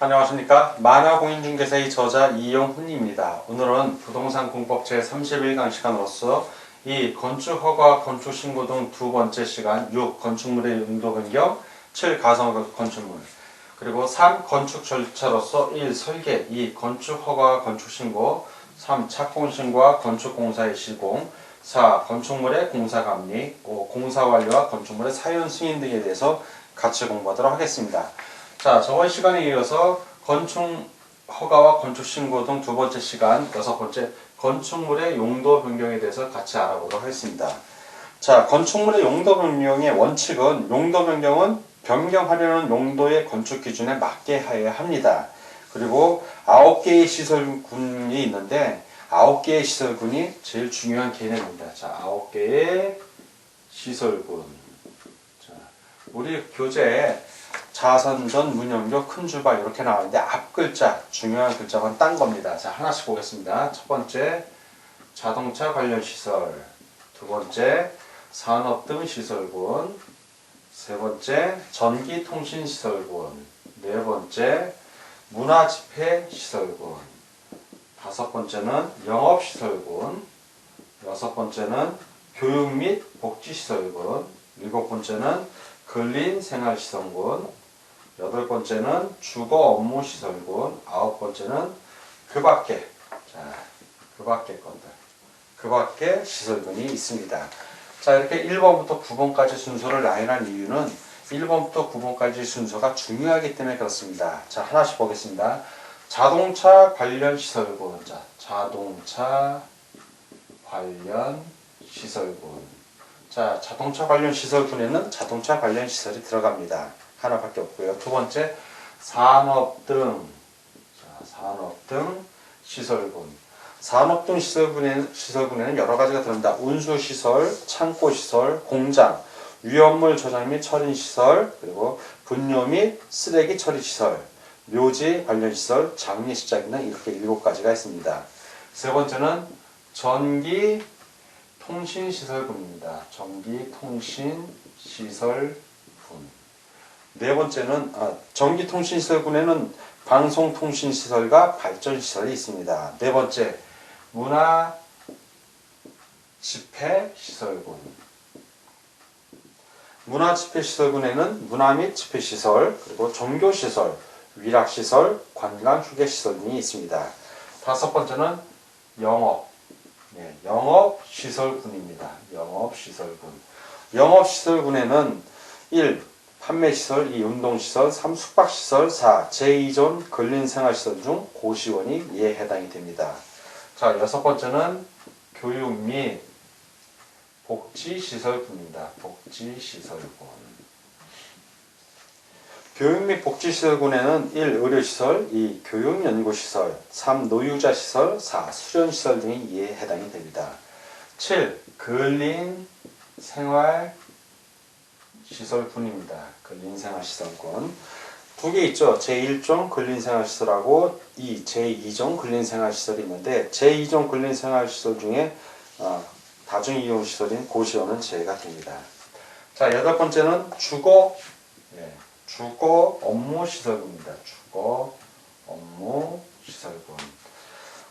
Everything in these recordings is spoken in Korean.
안녕하십니까 만화공인중개사의 저자 이영훈입니다. 오늘은 부동산 공법 제31강 시간으로서 이 건축허가, 건축신고 등 두 번째 시간 6. 건축물의 용도 변경 7. 가성 건축물 그리고 3. 건축 절차로서 1. 설계 2. 건축허가, 건축신고 3. 착공신고와 건축공사의 시공 4. 건축물의 공사감리 5. 공사완료와 건축물의 사연 승인 등에 대해서 같이 공부하도록 하겠습니다. 자, 저번 시간에 이어서 건축 허가와 건축 신고 등 두 번째 시간, 여섯 번째 건축물의 용도 변경에 대해서 같이 알아보도록 하겠습니다. 자, 건축물의 용도 변경의 원칙은 용도 변경은 변경하려는 용도의 건축 기준에 맞게 해야 합니다. 그리고 아홉 개의 시설군이 있는데 아홉 개의 시설군이 제일 중요한 개념입니다. 자, 아홉 개의 시설군. 자, 우리 교재에 자선전, 문연교, 큰주발 이렇게 나와있는데 앞 글자, 중요한 글자만 딴 겁니다. 자, 하나씩 보겠습니다. 첫 번째, 자동차 관련 시설. 두 번째, 산업 등 시설군. 세 번째, 전기 통신 시설군. 네 번째, 문화 집회 시설군. 다섯 번째는 영업 시설군. 여섯 번째는 교육 및 복지 시설군. 일곱 번째는 근린 생활 시설군. 여덟 번째는 주거 업무 시설군. 아홉 번째는 그 밖에. 자, 그 밖에 것들. 그 밖에 시설군이 있습니다. 자, 이렇게 1번부터 9번까지 순서를 라인한 이유는 1번부터 9번까지 순서가 중요하기 때문에 그렇습니다. 자, 하나씩 보겠습니다. 자동차 관련 시설군. 자, 자동차 관련 시설군. 자, 자동차 관련 시설군에는 자동차 관련 시설이 들어갑니다. 하나밖에 없고요. 두 번째, 산업 등. 자, 산업 등 시설군. 산업 등 시설군에는, 시설군에는 여러 가지가 들어갑니다. 운수시설, 창고시설, 공장, 위험물 저장 및 처리 시설, 그리고 분뇨 및 쓰레기 처리 시설, 묘지 관련 시설, 장례식장 등 이렇게 일곱 가지가 있습니다. 세 번째는 전기 통신 시설군입니다. 전기 통신 시설군. 네 번째는 아, 전기 통신 시설군에는 방송 통신 시설과 발전 시설이 있습니다. 네 번째 문화 집회 시설군. 문화 집회 시설군에는 문화 및 집회 시설, 그리고 종교 시설, 위락 시설, 관광 휴게 시설 등이 있습니다. 다섯 번째는 영업, 네, 영업 시설군입니다. 영업 시설군. 영업 시설군에는 1. 판매 시설, 2. 운동 시설, 3. 숙박 시설, 4. 제2존 근린 생활 시설 중 고시원이 이에 해당이 됩니다. 자, 여섯 번째는 교육 및 복지 시설군입니다. 복지 시설군. 교육 및 복지 시설군에는 1. 의료시설, 2. 교육연구시설, 3. 노유자시설, 4. 수련시설 등이 이에 해당이 됩니다. 7. 근린 생활 시설군입니다. 근린 생활 시설군. 두 개 있죠. 제1종 근린 생활 시설하고 2. 제2종 근린 생활 시설이 있는데 제2종 근린 생활 시설 중에 어, 다중 이용 시설인 고시원은 제외가 됩니다. 자, 여덟 번째는 주거, 예, 주거 업무 시설군입니다. 주거 업무 시설군.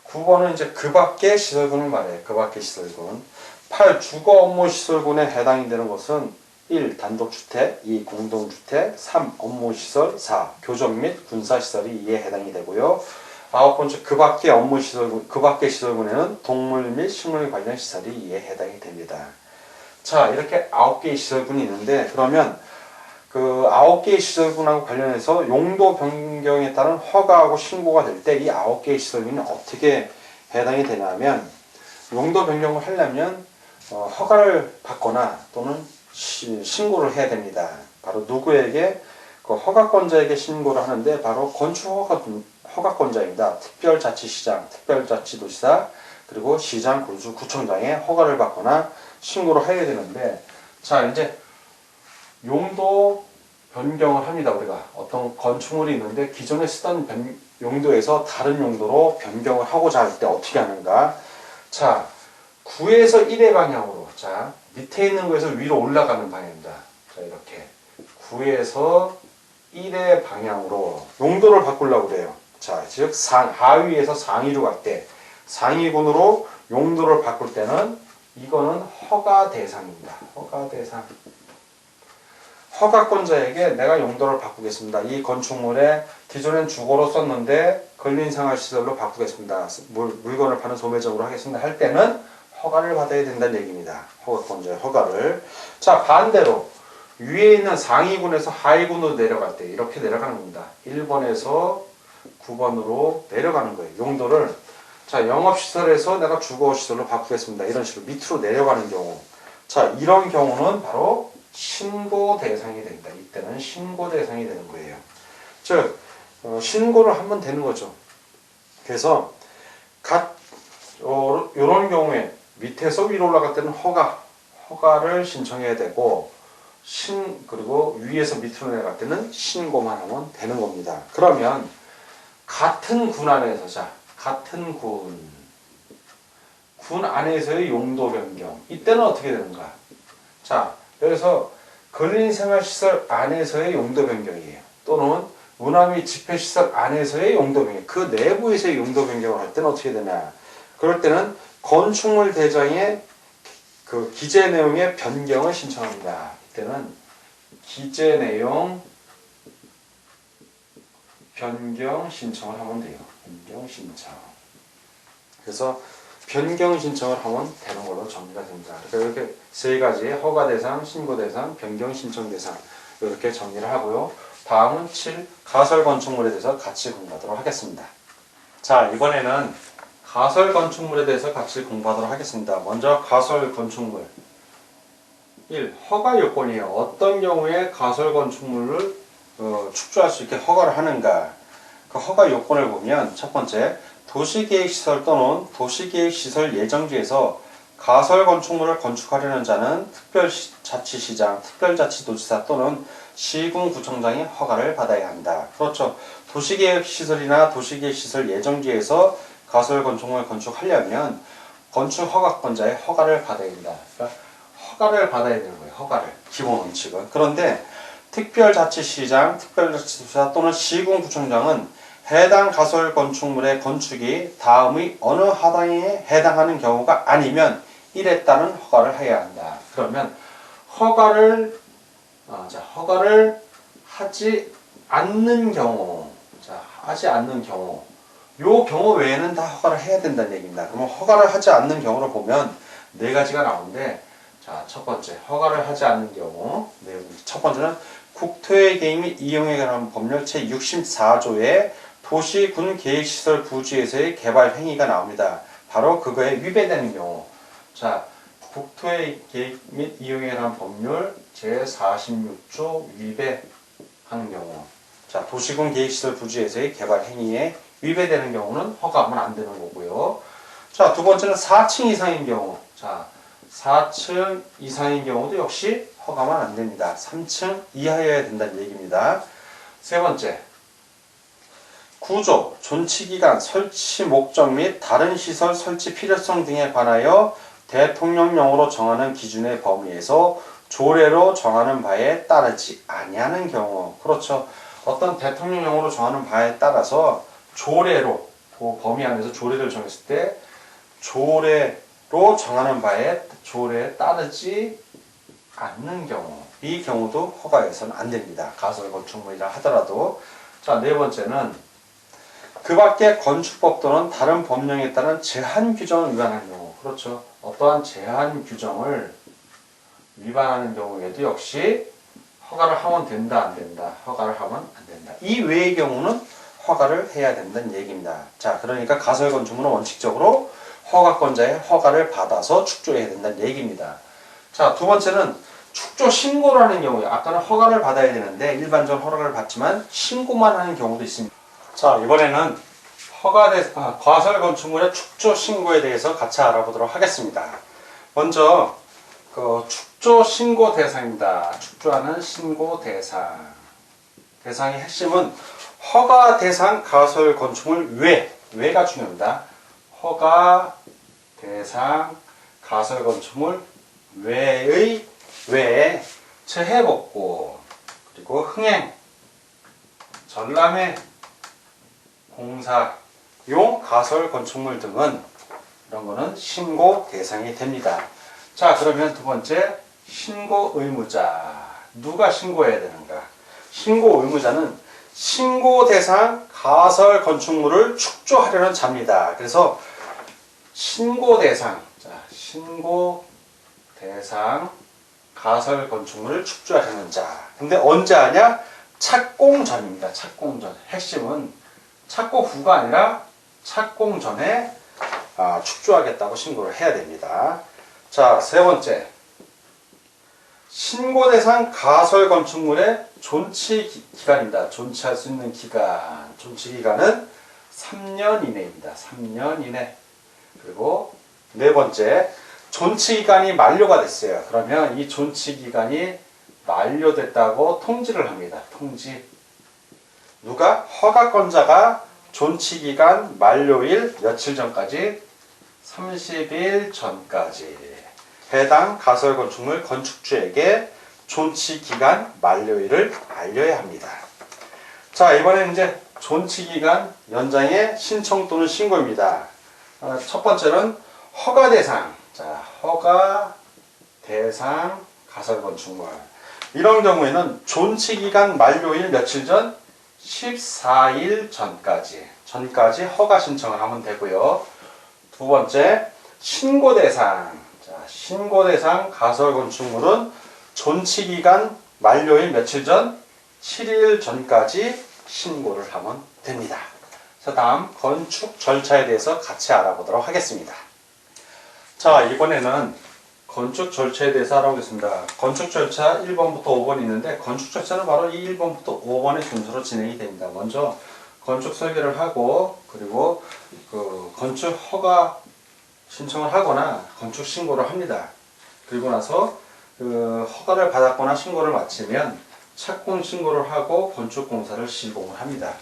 9번은 이제 그 밖의 시설군을 말해요. 그 밖의 시설군. 8. 주거 업무 시설군에 해당이 되는 것은 1. 단독주택 2. 공동주택 3. 업무시설 4. 교정 및 군사시설이 이에 해당이 되고요. 아홉 번째 그 밖의 업무시설군, 그 밖의 시설군에는 동물 및 식물 관련 시설이 이에 해당이 됩니다. 자, 이렇게 아홉 개의 시설군이 있는데 그러면 그 아홉 개의 시설군하고 관련해서 용도 변경에 따른 허가하고 신고가 될 때 이 아홉 개의 시설군이 어떻게 해당이 되냐면 용도 변경을 하려면 어, 허가를 받거나 또는 시- 신고를 해야 됩니다. 바로 누구에게 그 허가권자에게 신고를 하는데 바로 건축 허가 허가권자입니다. 특별자치시장, 특별자치도시사 그리고 시장, 군수, 구청장의 허가를 받거나 신고를 해야 되는데 자 이제 용도 변경을 합니다. 우리가 어떤 건축물이 있는데 기존에 쓰던 변- 용도에서 다른 용도로 변경을 하고자 할 때 어떻게 하는가? 자 9에서 1의 방향으로 자 밑에 있는 거에서 위로 올라가는 방향입니다. 자 이렇게 9에서 1의 방향으로 용도를 바꾸려고 그래요. 자, 즉 상, 하위에서 상위로 갈 때 상위군으로 용도를 바꿀 때는 이거는 허가 대상입니다. 허가 대상. 허가권자에게 내가 용도를 바꾸겠습니다. 이 건축물에 기존엔 주거로 썼는데 근린생활시설로 바꾸겠습니다. 물, 물건을 파는 소매점으로 하겠습니다. 할 때는 허가를 받아야 된다는 얘기입니다. 허가권자의 허가를. 자, 반대로 위에 있는 상위군에서 하위군으로 내려갈 때 이렇게 내려가는 겁니다. 1번에서 9번으로 내려가는 거예요. 용도를 자 영업시설에서 내가 주거시설로 바꾸겠습니다. 이런 식으로 밑으로 내려가는 경우 자 이런 경우는 바로 신고 대상이 된다. 이때는 신고 대상이 되는 거예요. 즉 어, 신고를 하면 되는 거죠. 그래서 각 어, 이런 경우에 밑에서 위로 올라갈 때는 허가 허가를 신청해야 되고 신 그리고 위에서 밑으로 내려갈 때는 신고만 하면 되는 겁니다. 그러면 같은 군 안에서 자 같은 군, 군 안에서의 용도 변경. 이때는 어떻게 되는가? 자, 여기서 근린생활시설 안에서의 용도 변경이에요. 또는 문화미 집회시설 안에서의 용도 변경. 그 내부에서의 용도 변경을 할 때는 어떻게 되냐? 그럴 때는 건축물 대장의 그 기재 내용의 변경을 신청합니다. 이때는 기재 내용 변경 신청을 하면 돼요. 변경 신청. 그래서 변경 신청을 하면 되는 걸로 정리가 됩니다. 그러니까 이렇게 세 가지 허가 대상, 신고 대상, 변경 신청 대상 이렇게 정리를 하고요. 다음은 7 가설 건축물에 대해서 같이 공부하도록 하겠습니다. 자 이번에는 가설 건축물에 대해서 같이 공부하도록 하겠습니다. 먼저 가설 건축물 1. 허가 요건이에요. 어떤 경우에 가설 건축물을 어, 축조할 수 있게 허가를 하는가? 그 허가 요건을 보면 첫 번째 도시계획시설 또는 도시계획시설 예정지에서 가설 건축물을 건축하려는 자는 특별자치시장, 특별자치도지사 또는 시군구청장의 허가를 받아야 한다. 그렇죠. 도시계획시설이나 도시계획시설 예정지에서 가설 건축물을 건축하려면 건축 허가권자의 허가를 받아야 된다. 그러니까 허가를 받아야 되는 거예요. 허가를. 기본 원칙은. 그런데 특별자치시장, 특별자치도지사 또는 시군구청장은 해당 가설 건축물의 건축이 다음의 어느 하당에 해당하는 경우가 아니면 따른 허가를 해야 한다. 그러면 허가를 아, 자, 허가를 하지 않는 경우, 자, 하지 않는 경우, 요 경우 외에는 다 허가를 해야 된다는 얘기입니다. 그러면 허가를 하지 않는 경우를 보면 네 가지가 나오는데, 자, 첫 번째 허가를 하지 않는 경우, 네, 첫 번째는 국토의 및 이용에 관한 법률 제 64조에 도시 군 계획시설 부지에서의 개발 행위가 나옵니다. 바로 그거에 위배되는 경우. 자, 국토의 계획 및 이용에 관한 법률 제 46조 위배하는 경우. 자, 도시군 계획시설 부지에서의 개발 행위에 위배되는 경우는 허가하면 안 되는 거고요. 자, 두 번째는 4층 이상인 경우. 자, 4층 이상인 경우도 역시 허가만 안 됩니다. 3층 이하여야 된다는 얘기입니다. 세 번째, 구조, 존치기간, 설치 목적 및 다른 시설 설치 필요성 등에 관하여 대통령령으로 정하는 기준의 범위에서 조례로 정하는 바에 따르지 아니하는 경우 그렇죠. 어떤 대통령령으로 정하는 바에 따라서 조례로 그 범위 안에서 조례를 정했을 때 조례로 정하는 바에 조례에 따르지 않는 경우 이 경우도 허가해서는 안 됩니다. 가설 건축물이라 하더라도 자 네 번째는 그 밖에 건축법 또는 다른 법령에 따른 제한 규정을 위반하는 경우 그렇죠. 어떠한 제한 규정을 위반하는 경우에도 역시 허가를 하면 된다 안 된다 허가를 하면 안 된다 이 외의 경우는 허가를 해야 된다는 얘기입니다. 자 그러니까 가설 건축물은 원칙적으로 허가권자의 허가를 받아서 축조해야 된다는 얘기입니다. 자 두 번째는 축조 신고를 하는 경우에 아까는 허가를 받아야 되는데 일반적으로 허가를 받지만 신고만 하는 경우도 있습니다. 자 이번에는 허가대 아, 과설 건축물의 축조 신고에 대해서 같이 알아보도록 하겠습니다. 먼저 그 축조 신고 대상입니다. 축조하는 신고 대상. 대상의 핵심은 허가 대상 가설 건축물 외 외가 중요합니다. 허가 대상 가설 건축물 외의 외에 체해복구 그리고 흥행, 전람회, 공사용 가설 건축물 등은 이런 거는 신고 대상이 됩니다. 자, 그러면 두 번째 신고 의무자. 누가 신고해야 되는가? 신고 의무자는 신고 대상 가설 건축물을 축조하려는 자입니다. 그래서 신고 대상, 자, 신고 대상 가설 건축물을 축조하려는 자. 근데 언제 하냐? 착공 전입니다. 착공 전. 핵심은 착공 후가 아니라 착공 전에 아, 축조하겠다고 신고를 해야 됩니다. 자, 세 번째. 신고 대상 가설 건축물의 존치 기- 기간입니다. 존치할 수 있는 기간. 존치 기간은 3년 이내입니다. 3년 이내. 그리고 네 번째. 존치 기간이 만료가 됐어요. 그러면 이 존치 기간이 만료됐다고 통지를 합니다. 통지. 누가 허가권자가 존치 기간 만료일 며칠 전까지 30일 전까지 해당 가설 건축물 건축주에게 존치 기간 만료일을 알려야 합니다. 자, 이번에는 이제 존치 기간 연장의 신청 또는 신고입니다. 어, 첫 번째는 허가 대상. 자, 허가 대상 가설 건축물. 이런 경우에는 존치 기간 만료일 며칠 전 14일 전까지 전까지 허가 신청을 하면 되고요. 두 번째 신고 대상. 자, 신고 대상 가설 건축물은 존치 기간 만료일 며칠 전 7일 전까지 신고를 하면 됩니다. 자, 다음 건축 절차에 대해서 같이 알아보도록 하겠습니다. 자, 이번에는 건축 절차에 대해서 알아보겠습니다. 건축 절차 1번부터 5번 있는데 건축 절차는 바로 이 1번부터 5번의 순서로 진행이 됩니다. 먼저 건축 설계를 하고 그리고 그 건축 허가 신청을 하거나 건축 신고를 합니다. 그리고 나서 그 허가를 받았거나 신고를 마치면 착공 신고를 하고 건축 공사를 시공을 합니다.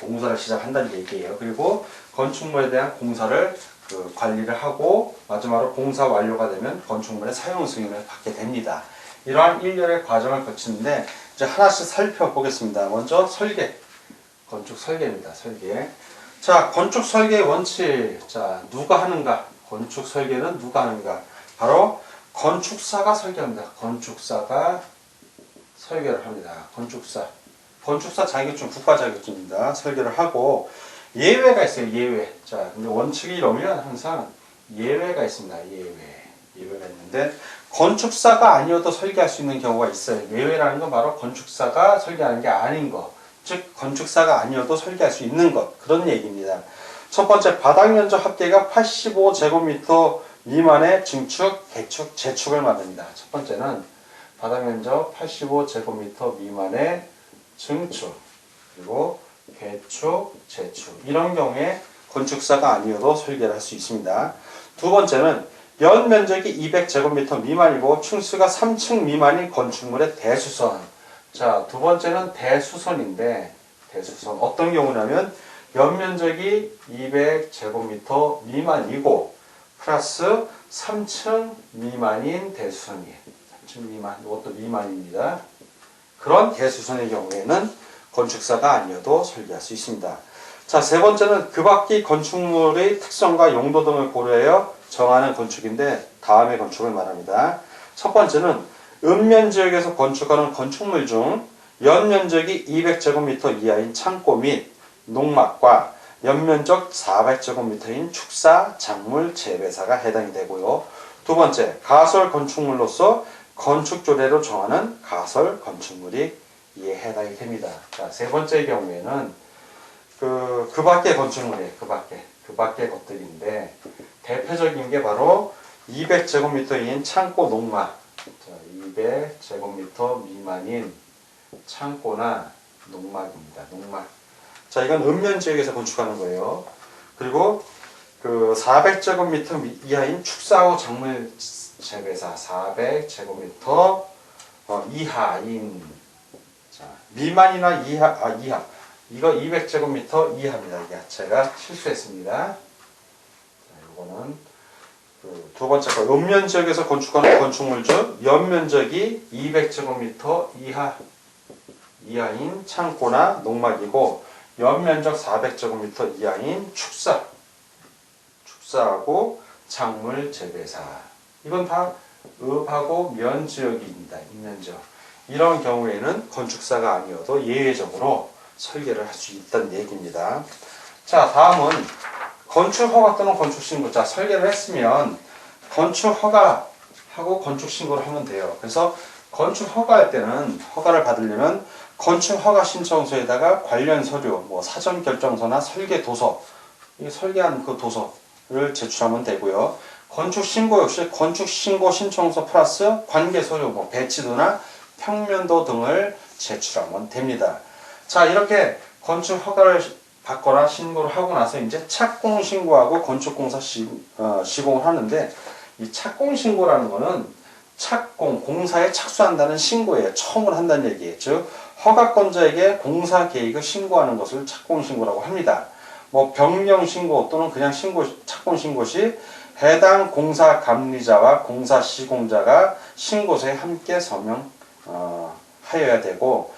공사를 시작한다는 얘기예요. 그리고 건축물에 대한 공사를 그 관리를 하고 마지막으로 공사 완료가 되면 건축물의 사용 승인을 받게 됩니다. 이러한 일련의 과정을 거치는데 이제 하나씩 살펴보겠습니다. 먼저 설계, 건축 설계입니다. 설계. 자, 건축 설계의 원칙. 자, 누가 하는가? 건축 설계는 누가 하는가? 바로 건축사가 설계합니다. 건축사가 설계를 합니다. 건축사. 건축사 자격증, 국가 자격증입니다. 설계를 하고 예외가 있어요. 예외. 자, 근데 원칙이 이러면 항상 예외가 있습니다. 예외. 예외가 있는데 건축사가 아니어도 설계할 수 있는 경우가 있어요. 예외라는 건 바로 건축사가 설계하는 게 아닌 것. 즉 건축사가 아니어도 설계할 수 있는 것. 그런 얘기입니다. 첫 번째 바닥 면적 합계가 85제곱미터 미만의 증축, 개축, 재축을 만듭니다. 첫 번째는 바닥 면적 85제곱미터 미만의 증축 그리고 개축, 재축 이런 경우에 건축사가 아니어도 설계를 할 수 있습니다. 두 번째는 연 면적이 200제곱미터 미만이고 층수가 3층 미만인 건축물의 대수선. 자, 두 번째는 대수선인데 대수선 어떤 경우냐면 연 면적이 200제곱미터 미만이고 플러스 3층 미만인 대수선이에요. 3층 미만, 이것도 미만입니다. 그런 대수선의 경우에는 건축사가 아니어도 설계할 수 있습니다. 자, 세 번째는 그 밖의 건축물의 특성과 용도 등을 고려하여 정하는 건축인데 다음의 건축을 말합니다. 첫 번째는 읍면 지역에서 건축하는 건축물 중 연면적이 200제곱미터 이하인 창고 및 농막과 연면적 400제곱미터인 축사, 작물, 재배사가 해당이 되고요. 두 번째, 가설 건축물로서 건축 조례로 정하는 가설 건축물이 이에 해당이 됩니다. 자, 세 번째 경우에는 그, 그 밖의 건축물이에요. 그 밖에. 그 밖의 것들인데, 대표적인 게 바로 200제곱미터인 창고 농막. 자, 200제곱미터 미만인 창고나 농막입니다. 농막. 자, 이건 읍면 지역에서 건축하는 거예요. 그리고 그 400제곱미터 미- 이하인 축사후 작물 재배사 400제곱미터 어, 이하인 자, 미만이나 이하 아 이하 이거 200제곱미터 이하입니다. 이게 제가 실수했습니다. 자, 이거는 그 두 번째 거 읍면 지역에서 건축하는 건축물 중 연면적이 200제곱미터 이하 이하인 창고나 농막이고 연면적 400제곱미터 이하인 축사 축사하고 작물 재배사 이건 다 읍하고 면 지역입니다. 인면적 이런 경우에는 건축사가 아니어도 예외적으로 설계를 할 수 있다는 얘기입니다. 자 다음은 건축 허가 또는 건축 신고 자 설계를 했으면 건축 허가 하고 건축 신고를 하면 돼요. 그래서 건축 허가 할 때는 허가를 받으려면 건축 허가 신청서에다가 관련 서류, 뭐 사전 결정서나 설계 도서, 이 설계한 그 도서를 제출하면 되고요. 건축 신고 역시 건축 신고 신청서 플러스 관계 서류, 뭐 배치도나 평면도 등을 제출하면 됩니다. 자 이렇게 건축 허가를 받거나 신고를 하고 나서 이제 착공 신고하고 건축공사 시, 어, 시공을 하는데 이 착공 신고라는 거는 착공 공사에 착수한다는 신고예요. 처음으로 한다는 얘기예요. 즉 허가권자에게 공사 계획을 신고하는 것을 착공 신고라고 합니다. 뭐 변경 신고 또는 그냥 신고 착공 신고 시 해당 공사 감리자와 공사 시공자가 신고서에 함께 서명 어, 하여야 되고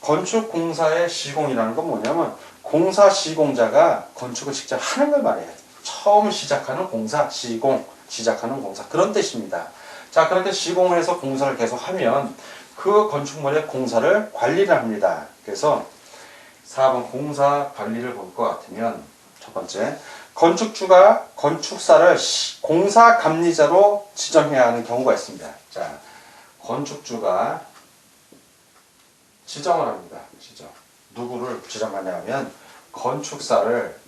건축 공사의 시공이라는 건 뭐냐면 공사 시공자가 건축을 직접 하는 걸 말해요. 처음 시작하는 공사 시공 시작하는 공사 그런 뜻입니다. 자 그렇게 시공을 해서 공사를 계속하면 그 건축물의 공사를 관리를 합니다. 그래서 4번 공사 관리를 볼 것 같으면 첫 번째 건축주가 건축사를 시- 공사 감리자로 지정해야 하는 경우가 있습니다. 자 건축주가 지정을 합니다. 지정. 누구를 지정하냐 하면 건축사를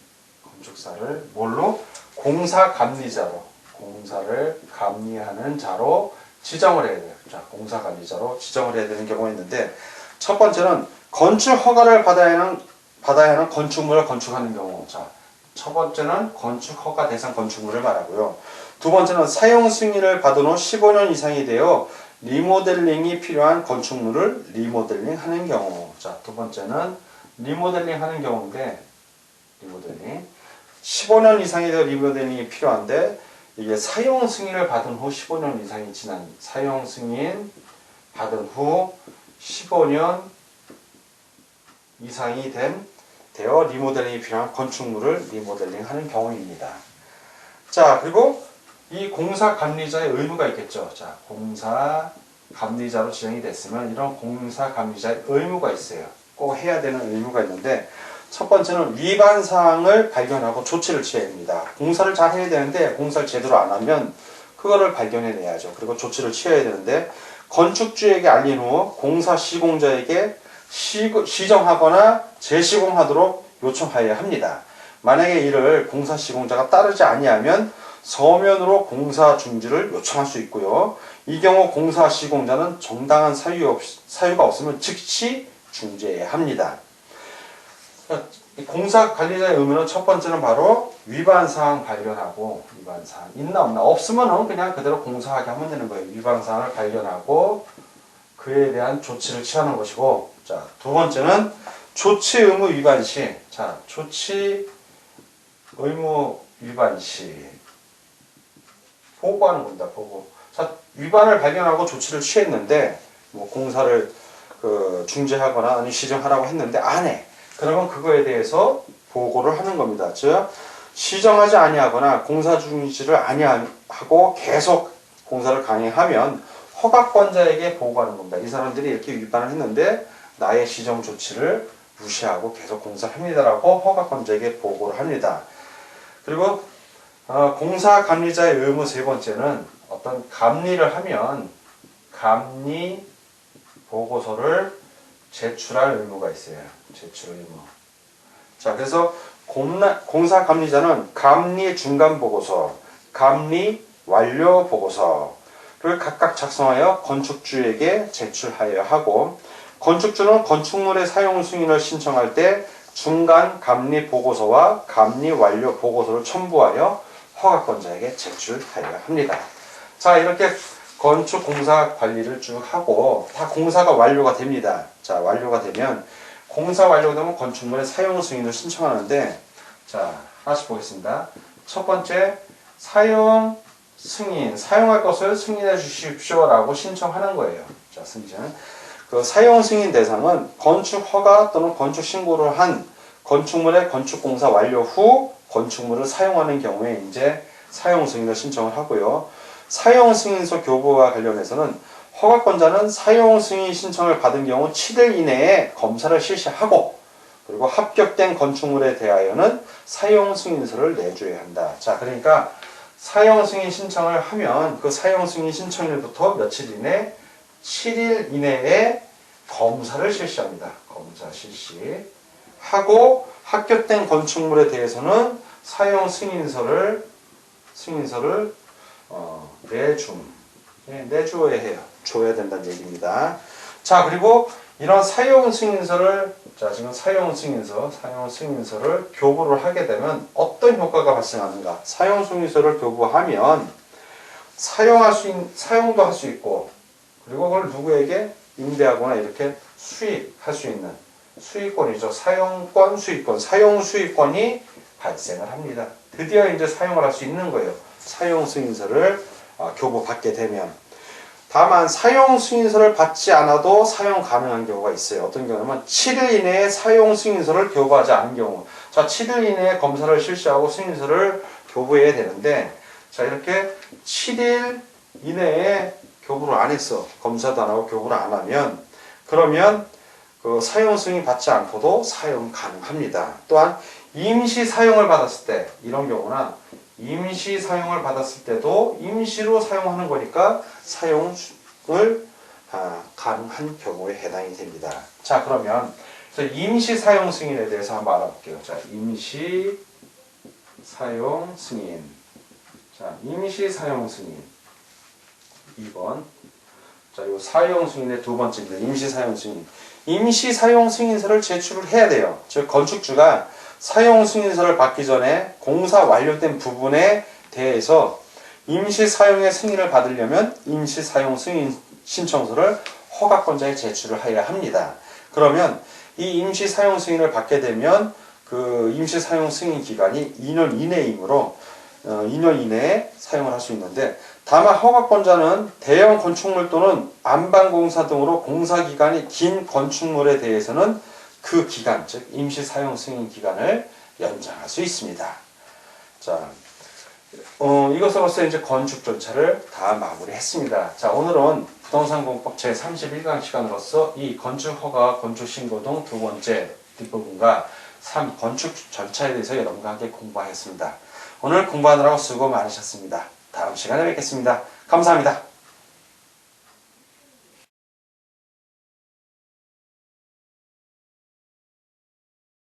건축사를 뭘로 공사 감리자로 공사를 감리하는 자로 지정을 해야 돼요. 자, 공사 감리자로 지정을 해야 되는 경우가 있는데 첫 번째는 건축 허가를 받아야 하는 받아야 하는 건축물을 건축하는 경우. 자, 첫 번째는 건축 허가 대상 건축물을 말하고요. 두 번째는 사용 승인을 받은 후 15년 이상이 되어 리모델링이 필요한 건축물을 리모델링 하는 경우. 자, 두 번째는 리모델링 하는 경우인데, 리모델링. 15년 이상이 되어 리모델링이 필요한데, 이게 사용 승인을 받은 후 15년 이상이 지난, 사용 승인 받은 후 15년 이상이 된, 되어 리모델링이 필요한 건축물을 리모델링 하는 경우입니다. 자, 그리고 이 공사 감리자의 의무가 있겠죠. 자, 공사 감리자로 지정이 됐으면 이런 공사 감리자의 의무가 있어요. 꼭 해야 되는 의무가 있는데 첫 번째는 위반 사항을 발견하고 조치를 취해야 됩니다. 공사를 잘 해야 되는데 공사를 제대로 안 하면 그거를 발견해 내야죠. 그리고 조치를 취해야 되는데 건축주에게 알린 후 공사 시공자에게 시, 시정하거나 재시공하도록 요청하여야 합니다. 만약에 이를 공사 시공자가 따르지 아니하면 서면으로 공사 중지를 요청할 수 있고요. 이 경우 공사 시공자는 정당한 사유 없, 사유가 없으면 즉시 중지해야 합니다. 이 공사 관리자의 의무는 첫 번째는 바로 위반 사항 발견하고 위반 사항 있나 없나 없으면은 그냥 그대로 공사하게 하면 되는 거예요. 위반 사항을 발견하고 그에 대한 조치를 취하는 것이고 자 두 번째는 조치 의무 위반 시 자 조치 의무 위반 시 보고하는 겁니다. 보고. 자, 위반을 발견하고 조치를 취했는데 뭐 공사를 그 중지하거나 아니 시정하라고 했는데 안 해. 그러면 그거에 대해서 보고를 하는 겁니다. 즉 시정하지 아니하거나 공사 중지를 아니하고 계속 공사를 강행하면 허가권자에게 보고하는 겁니다. 이 사람들이 이렇게 위반을 했는데 나의 시정 조치를 무시하고 계속 공사를 합니다라고 허가권자에게 보고를 합니다. 그리고 어, 공사 감리자의 의무 세 번째는 어떤 감리를 하면 감리 보고서를 제출할 의무가 있어요. 제출 의무. 자, 그래서 공나, 공사 감리자는 감리 중간 보고서, 감리 완료 보고서를 각각 작성하여 건축주에게 제출하여야 하고 건축주는 건축물의 사용 승인을 신청할 때 중간 감리 보고서와 감리 완료 보고서를 첨부하여 허가권자에게 제출하여야 합니다. 자, 이렇게 건축 공사 관리를 쭉 하고 다 공사가 완료가 됩니다. 자, 완료가 되면 공사 완료되면 건축물의 사용 승인을 신청하는데 자, 하나씩 보겠습니다. 첫 번째 사용 승인, 사용할 것을 승인해 주십시오라고 신청하는 거예요. 자, 승인. 그 사용 승인 대상은 건축 허가 또는 건축 신고를 한 건축물의 건축 공사 완료 후 건축물을 사용하는 경우에 이제 사용 승인을 신청을 하고요. 사용 승인서 교부와 관련해서는 허가권자는 사용 승인 신청을 받은 경우 7일 이내에 검사를 실시하고 그리고 합격된 건축물에 대하여는 사용 승인서를 내줘야 한다. 자, 그러니까 사용 승인 신청을 하면 그 사용 승인 신청일부터 며칠 이내 7일 이내에 검사를 실시합니다. 검사 실시. 하고 합격된 건축물에 대해서는 사용 승인서를 승인서를 어, 내줌 예, 내줘야 해요. 줘야 된다는 얘기입니다. 자 그리고 이런 사용 승인서를 자 지금 사용 승인서 사용 승인서를 교부를 하게 되면 어떤 효과가 발생하는가? 사용 승인서를 교부하면 사용할 수 있, 사용도 할 수 있고 그리고 그걸 누구에게 임대하거나 이렇게 수익할 수 있는 수익권이죠. 사용권, 수익권, 사용 수익권이 발생을 합니다. 드디어 이제 사용을 할 수 있는 거예요. 사용 승인서를 아, 교부 받게 되면. 다만 사용 승인서를 받지 않아도 사용 가능한 경우가 있어요. 어떤 경우냐면 7일 이내에 사용 승인서를 교부하지 않은 경우. 자, 7일 이내에 검사를 실시하고 승인서를 교부해야 되는데 자, 이렇게 7일 이내에 교부를 안 했어. 검사도 안 하고 교부를 안 하면 그러면 그 사용 승인 받지 않고도 사용 가능합니다. 또한 임시 사용을 받았을 때 이런 경우나 임시 사용을 받았을 때도 임시로 사용하는 거니까 사용을 아, 가능한 경우에 해당이 됩니다. 자 그러면 임시 사용 승인에 대해서 한번 알아볼게요. 자 임시 사용 승인. 자 임시 사용 승인. 2번. 자, 요 사용 승인의 두 번째입니다. 임시 사용 승인. 임시 사용 승인서를 제출을 해야 돼요. 즉 건축주가 사용 승인서를 받기 전에 공사 완료된 부분에 대해서 임시 사용의 승인을 받으려면 임시 사용 승인 신청서를 허가권자에 제출을 해야 합니다. 그러면 이 임시 사용 승인을 받게 되면 그 임시 사용 승인 기간이 2년 이내이므로 어, 2년 이내에 사용을 할 수 있는데 다만 허가권자는 대형 건축물 또는 안방공사 등으로 공사 기간이 긴 건축물에 대해서는 그 기간, 즉 임시 사용 승인 기간을 연장할 수 있습니다. 자, 어, 이것으로서 이제 건축 절차를 다 마무리했습니다. 자, 오늘은 부동산 공법 제 31강 시간으로서 이 건축 허가, 건축 신고 등 두 번째 뒷부분과 3 건축 절차에 대해서 여러분과 함께 공부하였습니다. 오늘 공부하느라고 수고 많으셨습니다. 다음 시간에 뵙겠습니다. 감사합니다.